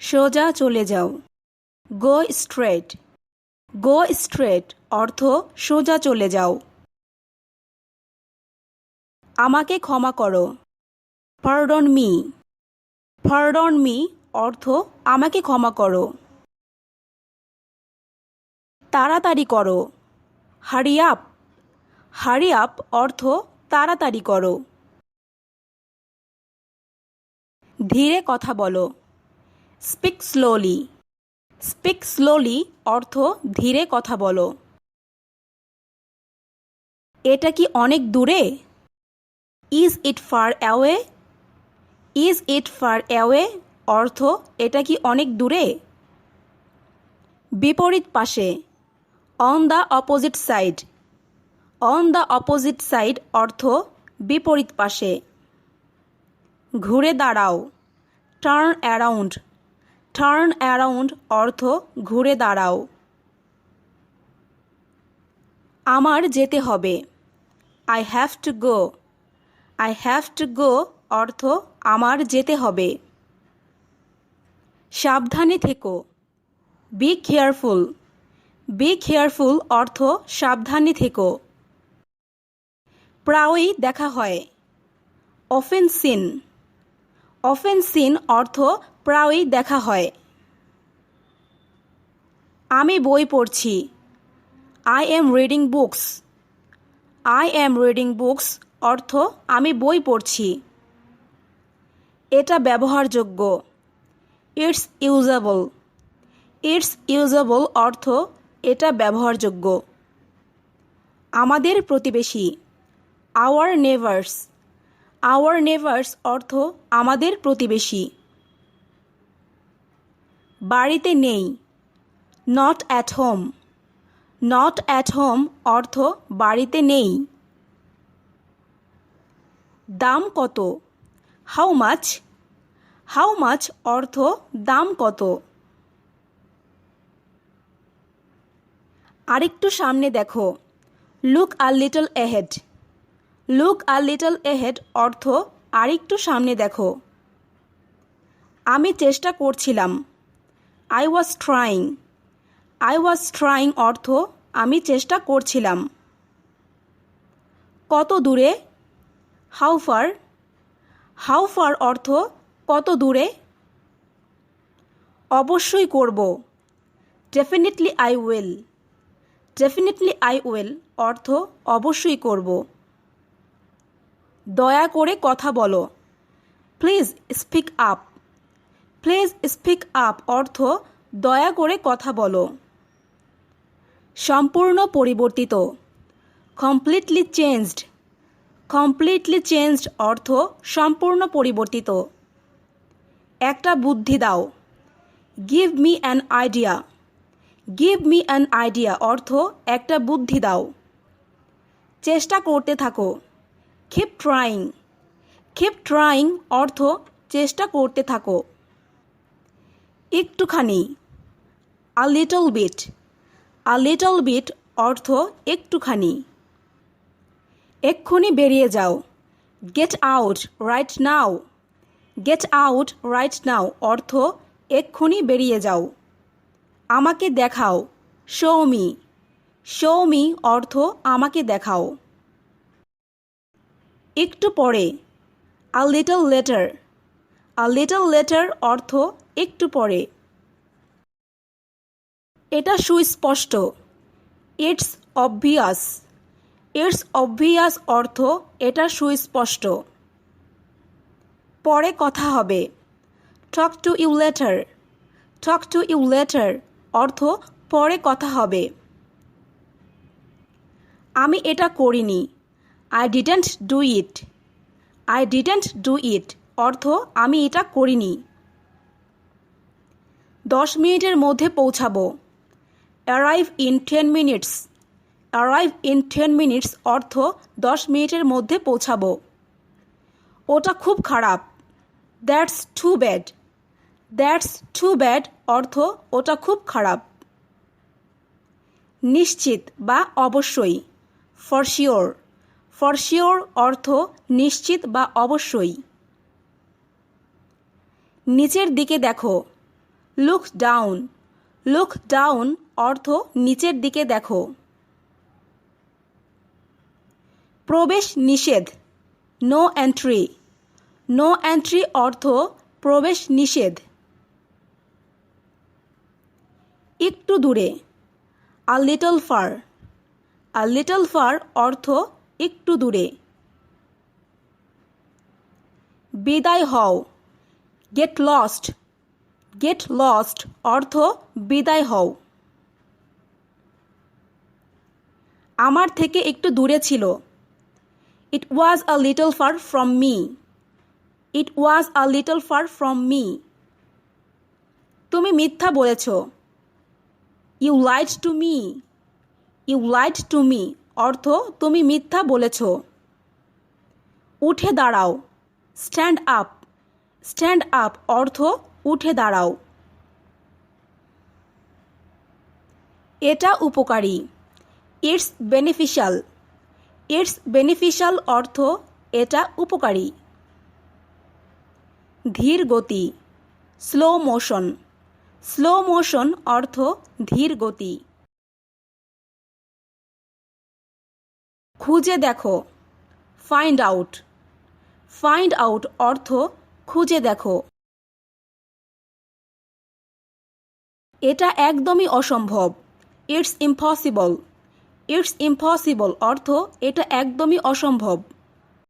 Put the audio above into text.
সোজা চলে যাও। গো স্ট্রেট গো স্ট্রেট অর্থ সোজা চলে যাও। আমাকে ক্ষমা করো। পারডন মি পারডন মি অর্থ আমাকে ক্ষমা করো। তাড়াতাড়ি করো। হারি আপ হারি আপ অর্থ তাড়াতাড়ি করো। ধীরে কথা বলো। স্পিক স্লোলি স্পিক স্লোলি অর্থ ধীরে কথা বলো। এটা কি অনেক দূরে? Is it far away is it far away অর্থ এটা কি অনেক দূরে? বিপরীত পাশে। On the opposite side on the opposite side অর্থ বিপরীত পাশে। ঘুরে দাঁড়াও। টার্ন অ্যারাউন্ড টার্ন অ্যারাউন্ড অর্থ ঘুরে দাঁড়াও। আমার যেতে হবে। I have to go I have to go অর্থ আমার যেতে হবে। সাবধানে থেকো। বি কেয়ারফুল বি কেয়ারফুল অর্থ সাবধানে থেকো। প্রায়ই দেখা হয়। অফেন সিন অফেন সিন অর্থ প্রায়ই দেখা হয়। আমি বই পড়ছি। I am reading books I am reading books অর্থ আমি বই পড়ছি। এটা ব্যবহারযোগ্য। ইটস ইউজেবল ইটস ইউজেবল অর্থ এটা ব্যবহারযোগ্য। আমাদের প্রতিবেশী। আওয়ার নেভার্স আওয়ার নেভার্স অর্থ আমাদের প্রতিবেশী। বাড়িতে নেই। Not at home not at home অর্থ বাড়িতে নেই। দাম কত? হাউ মাছ হাউ মাছ অর্থ দাম কত? আরেকটু সামনে দেখো। Look a little ahead look a little ahead অর্থ আরেকটু সামনে দেখো। আমি চেষ্টা করছিলাম। I was trying I was trying অর্থ আমি চেষ্টা করছিলাম। কত দূরে? হাউ ফার হাউ ফার অর্থ কত দূরে? অবশ্যই করব। Definitely I will definitely I will অর্থ অবশ্যই করব। দয়া করে কথা বলো। Please speak up please speak up অর্থ, দয়া করে কথা বলো। সম্পূর্ণ পরিবর্তিত। Completely changed. কমপ্লিটলি চেঞ্জড অর্থ, সম্পূর্ণ পরিবর্তিত। একটা বুদ্ধি দাও। Give me an idea give me an idea অর্থ, একটা বুদ্ধি দাও। চেষ্টা করতে থাকো। খিপ ট্রাইং খিপ ট্রাইং অর্থ, চেষ্টা করতে থাকো। একটুখানি a little bit a little bit অর্থ একটুখানি। এক্ষুনি বেরিয়ে যাও। Get out right now get out right now অর্থ এক্ষুনি বেরিয়ে যাও। আমাকে দেখাও। শো মি শো মি অর্থ আমাকে দেখাও। একটু পরে। A little later a little later অর্থ একটু পরে। এটা সুস্পষ্ট। ইটস অবভিয়াস ইটস অবভিয়াস অর্থ এটা সুস্পষ্ট। পরে কথা হবে। Talk to you later talk to you later অর্থ পরে কথা হবে। আমি এটা করিনি। I didn't do it I didn't do it অর্থ আমি এটা করিনি। দশ মিনিটের মধ্যে পৌঁছাবো। Arrive in ten minutes arrive in ten minutes অর্থ দশ মিনিটের মধ্যে পৌঁছাবো। ওটা খুব খারাপ। That's too bad that's too bad অর্থ ওটা খুব খারাপ। নিশ্চিত বা অবশ্যই। ফর শিওর ফর শিওর অর্থ নিশ্চিত বা অবশ্যই। নিচের দিকে দেখো। লুক ডাউন লুক ডাউন অর্থ নিচের দিকে দেখো। প্রবেশ নিষেধ। নো এন্ট্রি নো এন্ট্রি অর্থ প্রবেশ নিষেধ। একটু দূরে। A little far a little far অর্থ একটু দূরে। বিদায় হও। গেট লস্ট গেট লস্ট অর্থ বিদায় হও। আমার থেকে একটু দূরে ছিল। It was a little far from me it was a little far from me তুমি মিথ্যা বলেছ। You lied to me you lied to me অর্থ তুমি মিথ্যা বলেছ। উঠে দাঁড়াও। স্ট্যান্ড আপ স্ট্যান্ড আপ অর্থ উঠে দাঁড়াও। এটা উপকারী। ইটস বেনিফিশিয়াল ইটস বেনিফিশিয়াল অর্থ এটা উপকারী। ধীর গতি। স্লো মোশন স্লো মোশন অর্থ ধীর গতি। খুঁজে দেখো। ফাইন্ড আউট ফাইন্ড আউট অর্থ খুঁজে দেখো। এটা একদমই অসম্ভব। ইটস ইম্পসিবল ইটস ইম্পসিবল অর্থ এটা একদমই অসম্ভব।